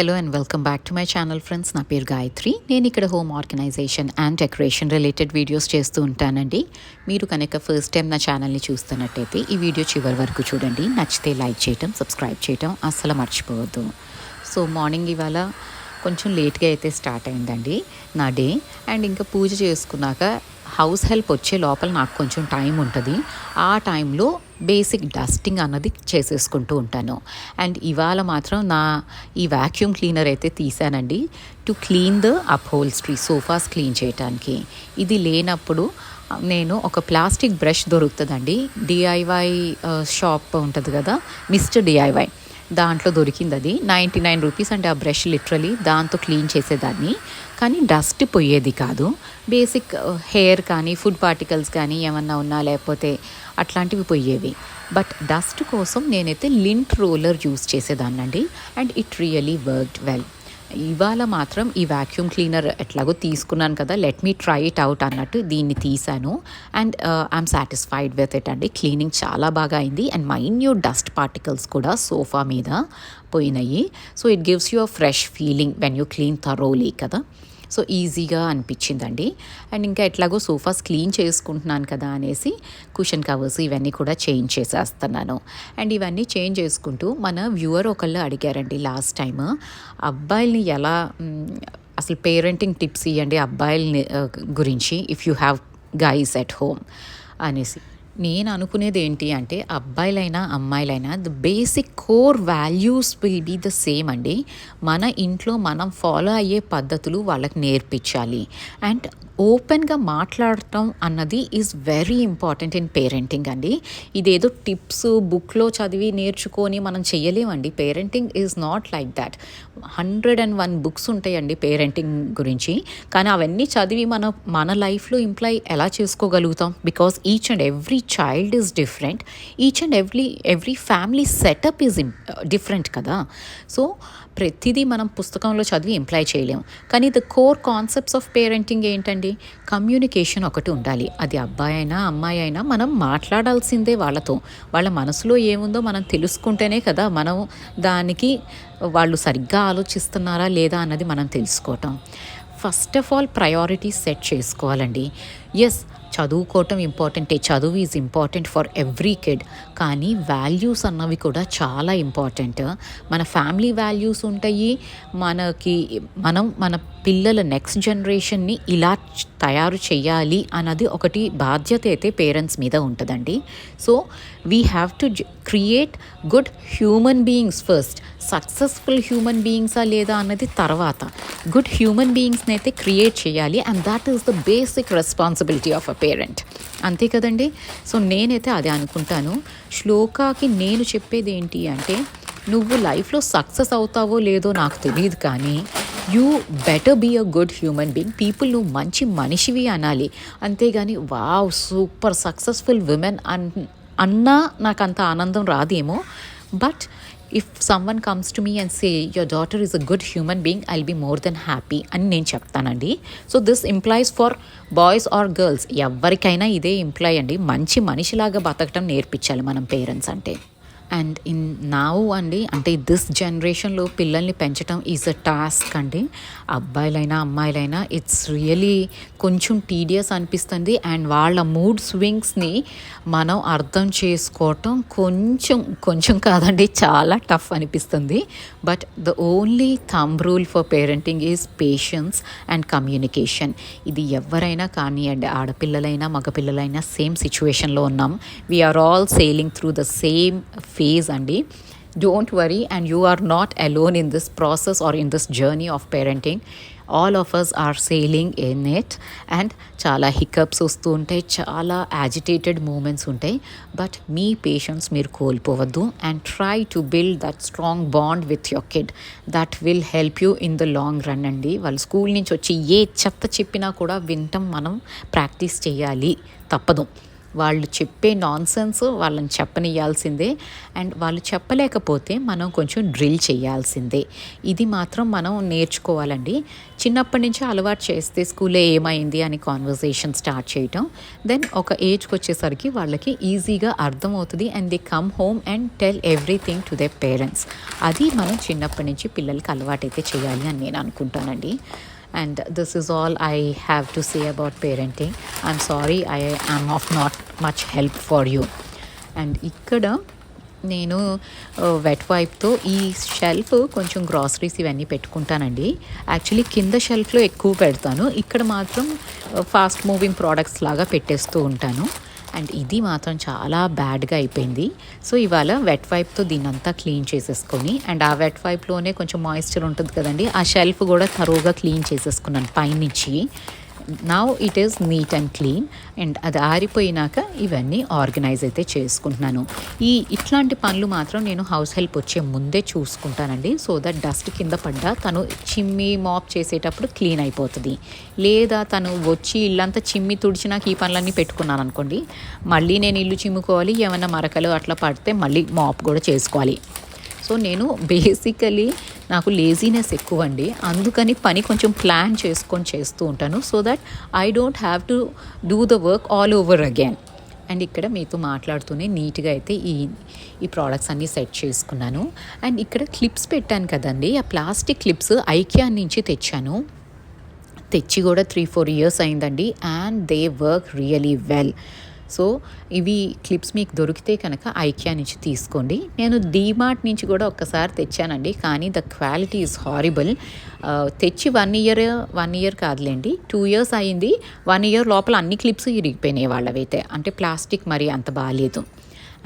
Hello and welcome back to my channel friends. నా పేరు గాయత్రి. నేను ఇక్కడ home organization and decoration related videos చేస్తూ ఉంటానండి. మీరు కనుక ఫస్ట్ టైం నా ఛానల్ని చూస్తున్నట్టయితే ఈ వీడియో చివరి వరకు చూడండి. నచ్చితే లైక్ చేయటం సబ్స్క్రైబ్ చేయటం అస్సలు మర్చిపోవద్దు. సో మార్నింగ్ ఇవాళ కొంచెం లేట్గా అయితే స్టార్ట్ అయిందండి నా డే. అండ్ ఇంకా పూజ చేసుకున్నాక హౌస్ హెల్ప్ వచ్చే లోపల నాకు కొంచెం టైం ఉంటుంది. ఆ టైంలో బేసిక్ డస్టింగ్ అన్నది చేసేసుకుంటూ ఉంటాను. అండ్ ఇవాళ మాత్రం నా ఈ వాక్యూమ్ క్లీనర్ అయితే తీసానండి to clean the up sofas clean చేయడానికి ఇది లేనప్పుడు నేను ఒక ప్లాస్టిక్ బ్రష్ దొరుకుతుందండి. డిఐవై షాప్ uh, ఉంటుంది కదా మిస్టర్ డిఐవై దాంట్లో దొరికింది అది నైంటీ నైన్ రూపీస్ అంటే ఆ బ్రష్ లిటరలీ దాంతో క్లీన్ చేసేదాన్ని. కానీ డస్ట్ పోయేది కాదు. బేసిక్ హెయిర్ కానీ ఫుడ్ పార్టికల్స్ కానీ ఏమన్నా ఉన్నా లేకపోతే అట్లాంటివి పోయేవి. బట్ డస్ట్ కోసం నేనైతే lint roller use చేసేదాన్నండి. And it really worked well. ఇవాళ మాత్రం ఈ వ్యాక్యూమ్ క్లీనర్ ఎట్లాగో తీసుకున్నాను కదా let me try it out అన్నట్టు దీన్ని తీసాను and I'm satisfied with it అండి. క్లీనింగ్ చాలా బాగా అయింది. అండ్ మైన్యూట్ డస్ట్ పార్టికల్స్ కూడా సోఫా మీద పోయినాయి. So it gives you a fresh feeling when you clean thoroughly కదా. సో ఈజీగా అనిపించిందండి. అండ్ ఇంకా ఎట్లాగో సోఫాస్ క్లీన్ చేసుకుంటున్నాను కదా అనేసి కుషన్ కవర్స్ ఇవన్నీ కూడా చేంజ్ చేసేస్తున్నాను. అండ్ ఇవన్నీ చేంజ్ చేసుకుంటూ మన వ్యూవర్ ఒకళ్ళు అడిగారండి లాస్ట్ టైం అబ్బాయిల్ని ఎలా అసలు పేరెంటింగ్ టిప్స్ ఇవ్వండి అబ్బాయిల్ని గురించి if you have guys at home అనేసి. నేను అనుకునేది ఏంటి అంటే అబ్బాయిలైనా అమ్మాయిలైనా the basic core values will be the same అండి. మన ఇంట్లో మనం ఫాలో అయ్యే పద్ధతులు వాళ్ళకి నేర్పించాలి. అండ్ ఓపెన్గా మాట్లాడటం అన్నది is very important in parenting అండి. ఇదేదో టిప్స్ బుక్లో చదివి నేర్చుకొని మనం చేయలేమండి parenting is not like that hundred and one books ఉంటాయండి పేరెంటింగ్ గురించి. కానీ అవన్నీ చదివి మన మన లైఫ్లో ఇంప్లై ఎలా చేసుకోగలుగుతాం? Because each and every child is different each and every every family setup is different కదా. సో ప్రతిదీ మనం పుస్తకంలో చదివి ఎంప్లాయ్ చేయలేం కానీ the core concepts of parenting ఏంటండి? కమ్యూనికేషన్ ఒకటి ఉండాలి. అది అబ్బాయి అయినా అమ్మాయి అయినా మనం మాట్లాడాల్సిందే వాళ్ళతో. వాళ్ళ మనసులో ఏముందో మనం తెలుసుకుంటేనే కదా మనం దానికి వాళ్ళు సరిగ్గా ఆలోచిస్తున్నారా లేదా అన్నది మనం తెలుసుకోవటం. First of all priority set చేసుకోవాలండి. ఎస్ చదువుకోవటం ఇంపార్టెంటే. చదువు is important for every kid కానీ వాల్యూస్ అన్నవి కూడా చాలా ఇంపార్టెంట్ మన ఫ్యామిలీ వాల్యూస్ ఉంటాయి. మనకి మనం మన పిల్లల నెక్స్ట్ జనరేషన్ని ఇలా తయారు చేయాలి అన్నది ఒకటి బాధ్యత అయితే పేరెంట్స్ మీద ఉంటుందండి. So we have to create good human beings first successful human బీయింగ్సా లేదా అన్నది తర్వాత. గుడ్ హ్యూమన్ బీయింగ్స్ని అయితే క్రియేట్ చేయాలి and that is the basic responsibility of a parent అంతే కదండి? సో నేనైతే అదే అనుకుంటాను. శ్లోకాకి నేను చెప్పేది ఏంటి అంటే నువ్వు లైఫ్లో సక్సెస్ అవుతావో లేదో నాకు తెలియదు కానీ you better be a good human being. People నువ్వు మంచి మనిషివి అనాలి. అంతేగాని వావ్ సూపర్ సక్సెస్ఫుల్ విమెన్ అన్ అన్నా నాకు అంత ఆనందం రాదేమో. But if someone comes to me and say your daughter is a good human being I'll be more than happy అని నేను చెప్తానండి. So this implies for boys or girls. ఎవరికైనా ఇదే ఇంప్లాయ్ అండి. మంచి మనిషిలాగా బతకటం నేర్పించాలి మనం పేరెంట్స్ అంటే. అండ్ ఇన్ నావు అండి అంటే దిస్ జనరేషన్లో పిల్లల్ని పెంచడం ఈజ్ అ టాస్క్ అండి. అబ్బాయిలైనా అమ్మాయిలైనా ఇట్స్ రియలీ కొంచెం టీడియస్ అనిపిస్తుంది. అండ్ వాళ్ళ మూడ్ స్వింగ్స్ని మనం అర్థం చేసుకోవటం కొంచెం కొంచెం కాదండి చాలా టఫ్ అనిపిస్తుంది. But the only thumb rule for parenting is patience and communication. ఇది ఎవరైనా కానివ్వండి ఆడపిల్లలైనా మగపిల్లలైనా సేమ్ సిచ్యువేషన్లో ఉన్నాం. We're all sailing through the same phase అండి. Don't worry and you are not alone in this process or in this journey of parenting all of us are sailing in it and చాలా hiccups వస్తూ ఉంటాయి చాలా agitated moments ఉంటాయి. But మీ patience మీరు కోల్పోవద్దు and try to build that strong bond with your kid that will help you in the long run అండి. వాళ్ళు school నుంచి వచ్చి ఏ చెత్త చెప్పినా కూడా వినటం మనం ప్రాక్టీస్ చేయాలి. తప్పదు. వాళ్ళు చెప్పే నాన్ సెన్స్ వాళ్ళని చెప్పనియాల్సిందే అండ్ వాళ్ళు చెప్పలేకపోతే మనం కొంచెం డ్రిల్ చేయాల్సిందే. ఇది మాత్రం మనం నేర్చుకోవాలండి. చిన్నప్పటి నుంచి అలవాటు చేస్తే స్కూల్లో ఏమైంది అని కాన్వర్సేషన్ స్టార్ట్ చేయటం. దెన్ ఒక ఏజ్కి వచ్చేసరికి వాళ్ళకి ఈజీగా అర్థమవుతుంది and they come home and tell everything to they parents అది మనం చిన్నప్పటి నుంచి పిల్లలకి అలవాటైతే చేయాలి అని నేను అనుకుంటానండి. And this is all I have to say about parenting I'm sorry I I'm of not much help for you and ఇక్కడ నేను వెట్ వైప్తో ఈ షెల్ఫ్ కొంచెం గ్రాసరీస్ ఇవన్నీ పెట్టుకుంటానండి. యాక్చువల్లీ కింద షెల్ఫ్లో ఎక్కువ పెడతాను. ఇక్కడ మాత్రం ఫాస్ట్ మూవింగ్ ప్రోడక్ట్స్ లాగా పెట్టేస్తూ ఉంటాను. అండ్ ఇది మాత్రం చాలా బ్యాడ్గా అయిపోయింది. సో ఇవాళ వెట్ వైప్తో దీన్ని అంతా క్లీన్ చేసేసుకొని అండ్ ఆ వెట్ వైప్లోనే కొంచెం మాయిశ్చర్ ఉంటుంది కదండి ఆ షెల్ఫ్ కూడా తరువుగా క్లీన్ చేసేసుకున్నాను పైనుంచి. Now it is neat and clean and అది ఆరిపోయినాక ఇవన్నీ ఆర్గనైజ్ అయితే చేసుకుంటున్నాను. ఈ ఇట్లాంటి పనులు మాత్రం నేను హౌస్ హెల్ప్ వచ్చే ముందే చూసుకుంటానండి. సో దట్ డస్ట్ కింద పడ్డా తను చిమ్మి మాప్ చేసేటప్పుడు క్లీన్ అయిపోతుంది. లేదా తను వచ్చి ఇల్లంతా చిమ్మి తుడిచినాక ఈ పనులన్నీ పెట్టుకున్నాను అనుకోండి మళ్ళీ నేను ఇల్లు చిమ్ముకోవాలి ఏమైనా మరకలు అట్లా పడితే మళ్ళీ మాప్ కూడా చేసుకోవాలి. సో నేను బేసికలీ నాకు లేజీనెస్ ఎక్కువ అండి అందుకని పని కొంచెం ప్లాన్ చేసుకొని చేస్తూ ఉంటాను. So that I don't have to do the work all over again and ఇక్కడ మీతో మాట్లాడుతూనే నీట్గా అయితే ఈ ఈ ప్రోడక్ట్స్ అన్నీ సెట్ చేసుకున్నాను. అండ్ ఇక్కడ క్లిప్స్ పెట్టాను కదండి. ఆ ప్లాస్టిక్ క్లిప్స్ ఐకియా నుంచి తెచ్చాను. తెచ్చి కూడా త్రీ ఫోర్ ఇయర్స్ అయిందండి. And they work really well so ఇవి క్లిప్స్ మీకు దొరికితే కనుక ఐక్యా నుంచి తీసుకోండి. నేను డీమార్ట్ నుంచి కూడా ఒక్కసారి తెచ్చానండి. కానీ ద క్వాలిటీ ఈజ్ హారిబుల్. తెచ్చి వన్ ఇయర్ వన్ ఇయర్ కాదులేండి. టూ ఇయర్స్ అయింది. వన్ ఇయర్ లోపల అన్ని క్లిప్స్ ఇరిగిపోయినాయి వాళ్ళవైతే. అంటే ప్లాస్టిక్ మరి అంత బాగాలేదు.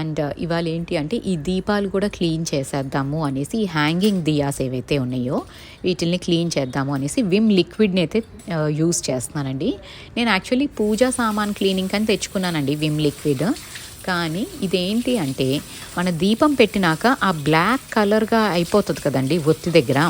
అండ్ uh, ఇవాళ ఏంటి అంటే ఈ దీపాలు కూడా క్లీన్ చేసేద్దాము అనేసి ఈ హ్యాంగింగ్ దియాస్ ఏవైతే ఉన్నాయో వీటిల్ని క్లీన్ చేద్దాము అనేసి విమ్ లిక్విడ్ని అయితే uh, యూస్ చేస్తున్నానండి. నేను యాక్చువల్లీ పూజా సామాన్ క్లీనింగ్ అని తెచ్చుకున్నానండి విమ్ లిక్విడ్. కానీ ఇదేంటి అంటే మన దీపం పెట్టినాక ఆ బ్లాక్ కలర్గా అయిపోతుంది కదండి ఒత్తి దగ్గర.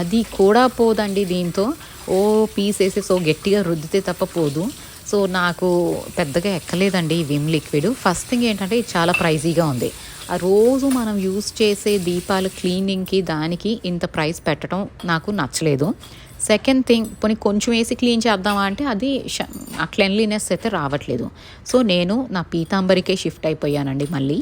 అది కూడా పోదండి దీంతో. ఓ పీస్ సో గట్టిగా రుద్దితే తప్ప పోదు. సో నాకు పెద్దగా ఎక్కలేదండి ఈ విమ్ లిక్విడ్. ఫస్ట్ థింగ్ ఏంటంటే ఇది చాలా ప్రైజీగా ఉంది. ఆ రోజు మనం యూస్ చేసే దీపాలు క్లీనింగ్కి దానికి ఇంత ప్రైస్ పెట్టడం నాకు నచ్చలేదు. సెకండ్ థింగ్ పోనీ కొంచెం వేసి క్లీన్ చేద్దామా అంటే అది ఆ క్లెన్లీనెస్ అయితే రావట్లేదు. సో నేను నా పీతాంబరికే షిఫ్ట్ అయిపోయానండి మళ్ళీ.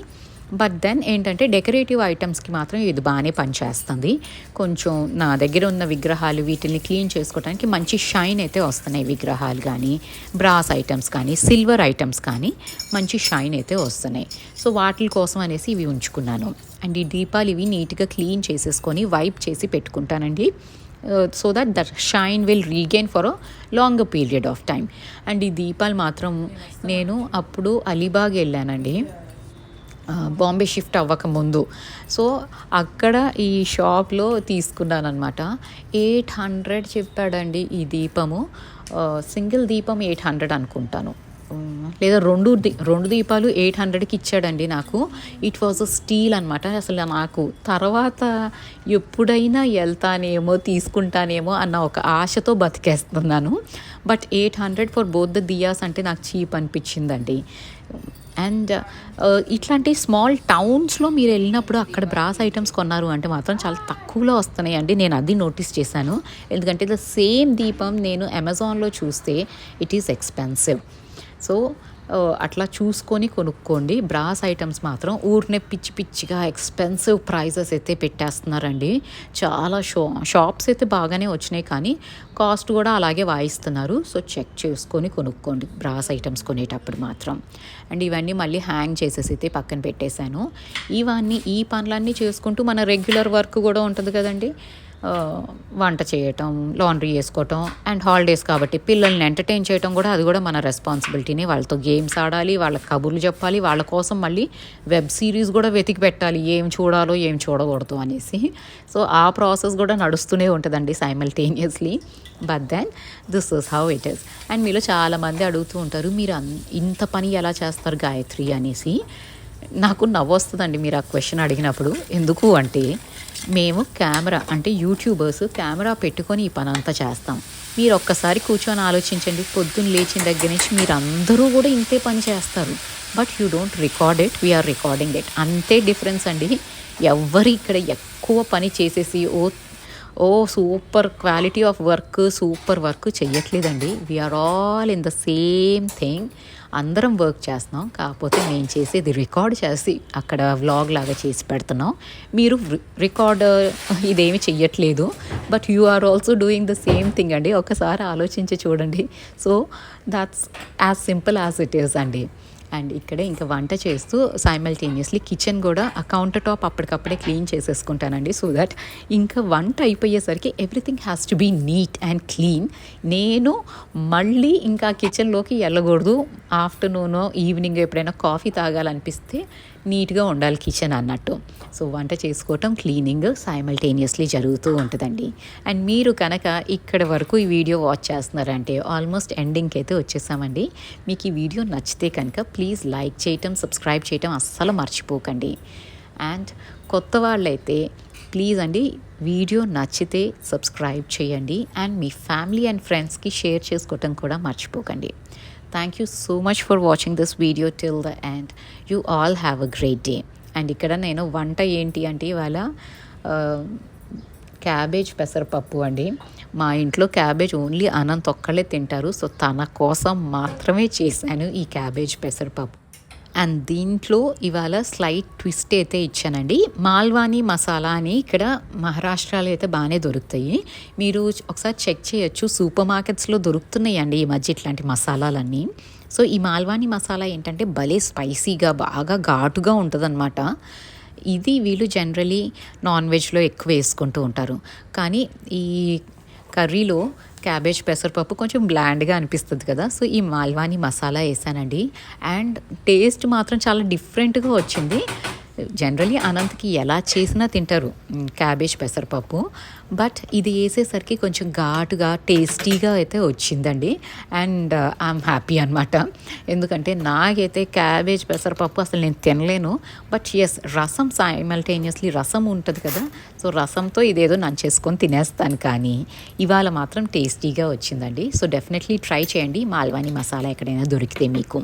బట్ దెన్ ఏంటంటే డెకరేటివ్ ఐటమ్స్కి మాత్రం ఇది బాగానే పనిచేస్తుంది. కొంచెం నా దగ్గర ఉన్న విగ్రహాలు వీటిని క్లీన్ చేసుకోవడానికి మంచి షైన్ అయితే వస్తున్నాయి. విగ్రహాలు కానీ బ్రాస్ ఐటమ్స్ కానీ సిల్వర్ ఐటమ్స్ కానీ మంచి షైన్ అయితే వస్తున్నాయి. సో వాటి కోసం అనేసి ఇవి ఉంచుకున్నాను. అండ్ ఈ దీపాలు ఇవి నీట్గా క్లీన్ చేసేసుకొని వైప్ చేసి పెట్టుకుంటానండి. So that that shine will regain for a long period of time and ఈ దీపాలు మాత్రం నేను అప్పుడు అలీబాగ్ వెళ్ళానండి. బాంబే షిఫ్ట్ అవ్వక ముందు. సో అక్కడ ఈ షాప్లో తీసుకున్నాను అనమాట ఎయిట్ హండ్రెడ్ చెప్పాడండి ఈ దీపము. సింగిల్ దీపం ఎయిట్ హండ్రెడ్ అనుకుంటాను. లేదా రెండు దీ రెండు దీపాలు ఎయిట్ హండ్రెడ్కి ఇచ్చాడండి నాకు. ఇట్ వాజ్ స్టీల్ అనమాట అసలు నాకు తర్వాత ఎప్పుడైనా వెళ్తానేమో తీసుకుంటానేమో అన్న ఒక ఆశతో బతికేస్తున్నాను. But eight hundred for both the diyas అంటే నాకు చీప్ అనిపించిందండి. అండ్ ఇట్లాంటి స్మాల్ టౌన్స్లో మీరు వెళ్ళినప్పుడు అక్కడ బ్రాస్ ఐటమ్స్ కొన్నారు అంటే మాత్రం చాలా తక్కువలో వస్తున్నాయి అండి నేను అది నోటీస్ చేశాను. ఎందుకంటే ద సేమ్ దీపం నేను అమెజాన్లో చూస్తే ఇట్ ఈస్ ఎక్స్పెన్సివ్. సో అట్లా చూసుకొని కొనుక్కోండి. బ్రాస్ ఐటమ్స్ మాత్రం ఊరినే పిచ్చి పిచ్చిగా ఎక్స్పెన్సివ్ ప్రైజెస్ అయితే పెట్టేస్తున్నారండి. చాలా షో షాప్స్ అయితే బాగానే వచ్చినాయి కానీ కాస్ట్ కూడా అలాగే వాయిస్తున్నారు. సో చెక్ చేసుకొని కొనుక్కోండి బ్రాస్ ఐటమ్స్ కొనేటప్పుడు మాత్రం. అండ్ ఇవన్నీ మళ్ళీ హ్యాంగ్ చేసేసి అయితే పక్కన పెట్టేశాను. ఇవన్నీ ఈ పనులన్నీ చేసుకుంటూ మన రెగ్యులర్ వర్క్ కూడా ఉంటుంది కదండి. వంట చేయటం లాండ్రీ చేసుకోవటం అండ్ హాలిడేస్ కాబట్టి పిల్లల్ని ఎంటర్టైన్ చేయటం కూడా అది కూడా మన రెస్పాన్సిబిలిటీనే వాళ్ళతో గేమ్స్ ఆడాలి వాళ్ళకి కబుర్లు చెప్పాలి వాళ్ళ కోసం మళ్ళీ వెబ్ సిరీస్ కూడా వెతికి పెట్టాలి. ఏం చూడాలో ఏం చూడకూడదు అనేసి. సో ఆ ప్రాసెస్ కూడా నడుస్తూనే ఉంటుందండి simultaneously but then this is how it is and మీలో చాలామంది అడుగుతూ ఉంటారు మీరు అన్- ఇంత పని ఎలా చేస్తారు గాయత్రి? అనేసి. నాకు నవ్వు వస్తుందండి మీరు ఆ క్వశ్చన్ అడిగినప్పుడు. ఎందుకు అంటే మేము కెమెరా అంటే యూట్యూబర్స్ కెమెరా పెట్టుకొని ఈ పని అంతా చేస్తాం. మీరు ఒక్కసారి కూర్చొని ఆలోచించండి. పొద్దున్న లేచిన దగ్గర నుంచి మీరు అందరూ కూడా ఇంతే పని చేస్తారు. But you don't record it we're recording it అంతే డిఫరెన్స్ అండి. ఎవరు ఇక్కడ ఎక్కువ పని చేసేసి ఓ ఓ super quality of work super work చెయ్యట్లేదండి. We're all in the same thing అందరం వర్క్ చేస్తున్నాం. కాకపోతే మేము చేసేది రికార్డ్ చేసి అక్కడ వ్లాగ్ లాగా చేసి పెడుతున్నాం. మీరు రికార్డ్ ఇదేమి చెయ్యట్లేదు. But you are also doing the same thing అండి. ఒకసారి ఆలోచించి చూడండి. So that's as simple as it is అండి. అండ్ ఇక్కడే ఇంకా వంట చేస్తూ సైమల్టేనియస్లీ కిచెన్ కూడా ఆ కౌంటర్ టాప్ అప్పటికప్పుడే క్లీన్ చేసేసుకుంటానండి. సో దట్ ఇంకా వంట అయిపోయేసరికి everything has to be neat and clean నేను మళ్ళీ ఇంకా కిచెన్లోకి వెళ్ళకూడదు. ఆఫ్టర్నూన్ ఈవినింగ్ ఎప్పుడైనా కాఫీ తాగాలనిపిస్తే నీట్గా ఉండాలి కిచెన్ అన్నట్టు. సో వంట చేసుకోవటం క్లీనింగ్ సైమల్టేనియస్లీ జరుగుతూ ఉంటుందండి. అండ్ మీరు కనుక ఇక్కడ వరకు ఈ వీడియో వాచ్ చేస్తున్నారంటే ఆల్మోస్ట్ ఎండింగ్కి అయితే వచ్చేసామండి. మీకు ఈ వీడియో నచ్చితే కనుక ప్లీజ్ లైక్ చేయటం సబ్స్క్రైబ్ చేయటం అస్సలు మర్చిపోకండి. అండ్ కొత్త వాళ్ళైతే ప్లీజ్ అండి వీడియో నచ్చితే సబ్స్క్రైబ్ చేయండి. అండ్ మీ ఫ్యామిలీ అండ్ ఫ్రెండ్స్కి షేర్ చేసుకోవటం కూడా మర్చిపోకండి. Thank you so much for watching this video till the end you all have a great day and ఇక్కడ నేను వంట ఏంటి అంటే ఇవాళ క్యాబేజ్ పెసరపప్పు అండి. మా ఇంట్లో క్యాబేజ్ ఓన్లీ అనంత్ ఒక్కళ్ళే తింటారు. సో తన కోసం మాత్రమే చేశాను ఈ క్యాబేజ్ పెసరపప్పు. అండ్ దీంట్లో ఇవాళ స్లైట్ ట్విస్ట్ అయితే ఇచ్చానండి. మాల్వాని మసాలా అని ఇక్కడ మహారాష్ట్రలో అయితే బాగానే దొరుకుతాయి. మీరు ఒకసారి చెక్ చేయొచ్చు. సూపర్ మార్కెట్స్లో దొరుకుతున్నాయి అండి ఈ మధ్య ఇట్లాంటి మసాలాలన్నీ. సో ఈ మాల్వాని మసాలా ఏంటంటే భలే స్పైసీగా బాగా ఘాటుగా ఉంటుందన్నమాట. ఇది వీళ్ళు జనరలీ నాన్ వెజ్లో ఎక్కువ వేసుకుంటూ ఉంటారు. కానీ ఈ కర్రీలో క్యాబేజ్ పెసరపప్పు కొంచెం బ్లాండ్గా అనిపిస్తుంది కదా. సో ఈ మాల్వాని మసాలా వేసానండి. అండ్ టేస్ట్ మాత్రం చాలా డిఫరెంట్గా వచ్చింది. జనరలీ అనంత్కి ఎలా చేసినా తింటారు. క్యాబేజ్ పెసరపప్పు. బట్ ఇది వేసేసరికి కొంచెం ఘాటుగా టేస్టీగా అయితే వచ్చిందండి. అండ్ ఐఎమ్ హ్యాపీ అనమాట ఎందుకంటే నాకైతే క్యాబేజ్ పెసరపప్పు అసలు నేను తినలేను. బట్ ఎస్ రసం సైమల్టేనియస్లీ రసం ఉంటుంది కదా. సో రసంతో ఇదేదో నన్ను చేసుకొని తినేస్తాను కానీ ఇవాళ మాత్రం టేస్టీగా వచ్చిందండి. సో డెఫినెట్లీ ట్రై చేయండి. మాల్వాని మసాలా ఎక్కడైనా దొరికితే మీకు.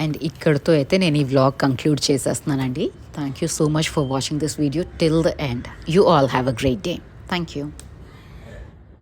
అండ్ ఇక్కడితో అయితే నేను ఈ vlog conclude చేసేస్తున్నానండి. Thank you so much for watching this video till the end you all have a great day thank you